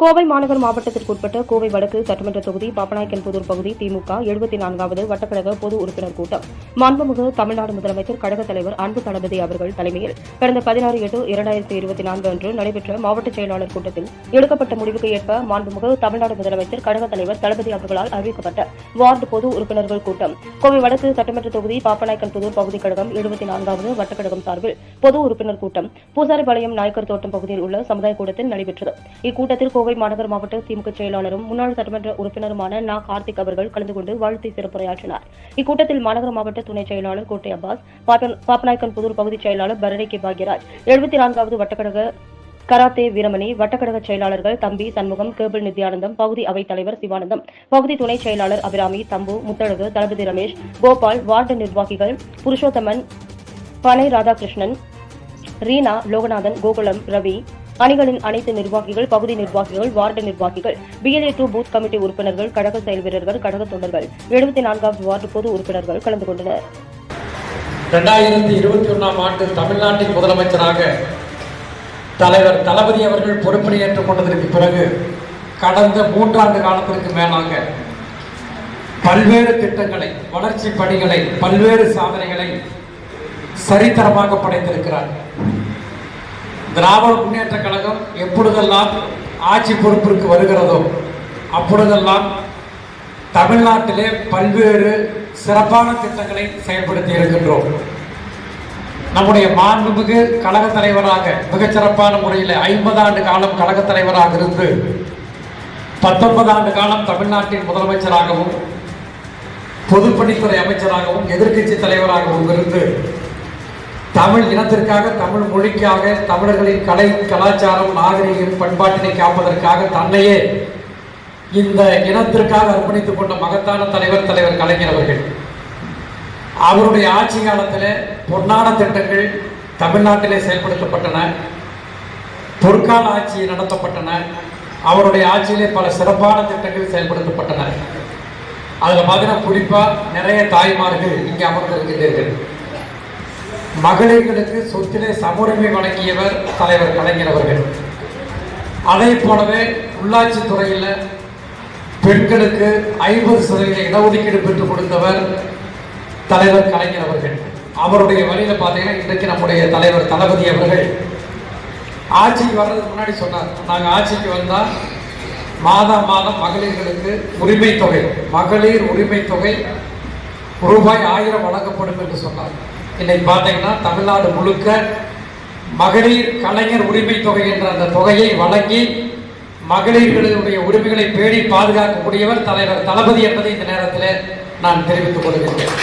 கோவை மாநகர் மாவட்டத்திற்குட்பட்ட கோவை வடக்கு சட்டமன்ற தொகுதி பாப்பநாயக்கன்புதூர் பகுதி திமுக எழுபத்தி நான்காவது வட்டக்கழக பொது உறுப்பினர் கூட்டம். மாண்புமிகு தமிழ்நாடு முதலமைச்சர் கழக தலைவர் அன்பு தளபதி அவர்கள் தலைமையில் கடந்த பதினாறு எட்டு இரண்டாயிரத்தி இருபத்தி நான்கு அன்று நடைபெற்ற மாவட்ட செயலாளர் கூட்டத்தில் எடுக்கப்பட்ட முடிவுக்கு ஏற்ப மாண்புமிகு தமிழ்நாடு முதலமைச்சர் கழக தலைவர் தளபதி அவர்களால் அறிவிக்கப்பட்ட வார்டு பொது உறுப்பினர்கள் கூட்டம். கோவை வடக்கு சட்டமன்ற தொகுதி பாப்பநாயக்கன்புதூர் பகுதி கழகம் எழுபத்தி நான்காவது வட்டக்கழகம் சார்பில் பொது உறுப்பினர் கூட்டம். பூசாரிபாளையம் நாயக்கர் தோட்டம் பகுதியில் உள்ள சமுதாய கூடத்தில் நடைபெற்றது. இக்கூட்டத்தில் கோவை கோவை மாநகர் மாவட்ட திமுக செயலாளரும் முன்னாள் சட்டமன்ற உறுப்பினருமான நா. கார்த்திக் அவர்கள் கலந்து கொண்டு வாழ்த்தி சிறப்புரையாற்றினார். இக்கூட்டத்தில் மாநகர மாவட்ட துணை செயலாளர் கோட்டை அப்பாஸ் பாப்பநாயக்கன் புதூர் பகுதி செயலாளர் பரணி கே. பாக்யராஜ் எழுபத்தி நான்காவது வட்டக்கழக கராத்தே வீரமணி வட்டக்கழக செயலாளர்கள் தம்பி சண்முகம் கேபிள் நித்யானந்தம் பகுதி அவைத் தலைவர் சிவானந்தம் பகுதி துணை செயலாளர் அபிராமி தம்பு முத்தழகு தளபதி ரமேஷ் கோபால் வார்டு நிர்வாகிகள் புருஷோத்தமன் பனை ராதாகிருஷ்ணன் ரீனா லோகநாதன் கோகுலம் ரவி அணிகளின் அனைத்து நிர்வாகிகள் பகுதி நிர்வாகிகள் வார்டு நிர்வாகிகள் பிஎல்ஏ டூ பூத் கமிட்டி உறுப்பினர்கள் கழக செயல் வீரர்கள் கழக தொண்டர்கள் எழுபத்தி நான்காவது வார்டு பொது உறுப்பினர்கள் கலந்து கொண்டனர். ரெண்டாயிரத்தி இருபத்தி ஒன்றாம் ஆண்டு தமிழ்நாட்டின் முதலமைச்சராக தலைவர் தளபதி அவர்கள் பொறுப்பினை ஏற்றுக்கொண்டதற்கு பிறகு கடந்த மூன்றாண்டு காலத்திற்கு மேலாக பல்வேறு திட்டங்களை வளர்ச்சி பணிகளை பல்வேறு சாதனைகளை சரித்தரமாக படைத்திருக்கிறார். திராவிட முன்னேற்ற கழகம் எப்பொழுதெல்லாம் ஆட்சி பொறுப்பிற்கு வருகிறதோ அப்பொழுதெல்லாம் தமிழ்நாட்டிலே பல்வேறு சிறப்பான திட்டங்களை செயல்படுத்தி இருக்கின்றோம். நம்முடைய மாண்புமிகு கழக தலைவராக மிகச்சிறப்பான முறையில் ஐம்பது ஆண்டு காலம் கழக தலைவராக இருந்து பத்தொன்பது ஆண்டு காலம் தமிழ்நாட்டின் முதலமைச்சராகவும் பொதுப்பணித்துறை அமைச்சராகவும் எதிர்க்கட்சி தலைவராகவும் இருந்து தமிழ் இனத்திற்காக தமிழ் மொழிக்காக தமிழர்களின் கலை கலாச்சாரம் நாகரிகம் பண்பாட்டினை காப்பதற்காக தன்னையே இந்த இனத்திற்காக அர்ப்பணித்துக் கொண்ட மகத்தான தலைவர் தலைவர் கலைஞர் அவர்கள். அவருடைய ஆட்சி காலத்தில் பொன்னான திட்டங்கள் தமிழ்நாட்டிலே செயல்படுத்தப்பட்டன. பொற்கால ஆட்சி நடத்தப்பட்டன. அவருடைய ஆட்சியிலே பல சிறப்பான திட்டங்கள் செயல்படுத்தப்பட்டன. அதில் பார்த்தீங்கன்னா குறிப்பாக நிறைய தாய்மார்கள் இங்கே அமர்ந்திருக்கின்றீர்கள். மகளிர்களுக்கு சொத்திலே சமுரிமை வழங்கியவர் தலைவர் கலைஞர் அவர்கள். அதே போலவே உள்ளாட்சி துறையில் பெண்களுக்கு ஐம்பது சதவீத இடஒதுக்கீடு பெற்றுக் கொடுத்தவர் தலைவர் கலைஞர் அவர்கள். அவருடைய வழியில் பார்த்தீங்கன்னா இன்றைக்கு நம்முடைய தலைவர் தளபதி அவர்கள். ஆட்சிக்கு வர்றதுக்கு முன்னாடி சொன்னார் நாங்கள் ஆட்சிக்கு வந்தால் மாதம் மாதம் மகளிர்களுக்கு உரிமை தொகை மகளிர் உரிமை தொகை ரூபாய் ஆயிரம் வழங்கப்படும் என்று சொன்னார். இன்னைக்கு பார்த்தீங்கன்னா தமிழ்நாடு முழுக்க மகளிர் கலைஞர் உரிமை தொகை என்ற அந்த தொகையை வழங்கி மகளிர்களுடைய உரிமைகளை பேணி பாதுகாக்கக்கூடியவர் தலைவர் தளபதி என்பதை இந்த நேரத்தில் நான் தெரிவித்துக் கொள்கிறேன்.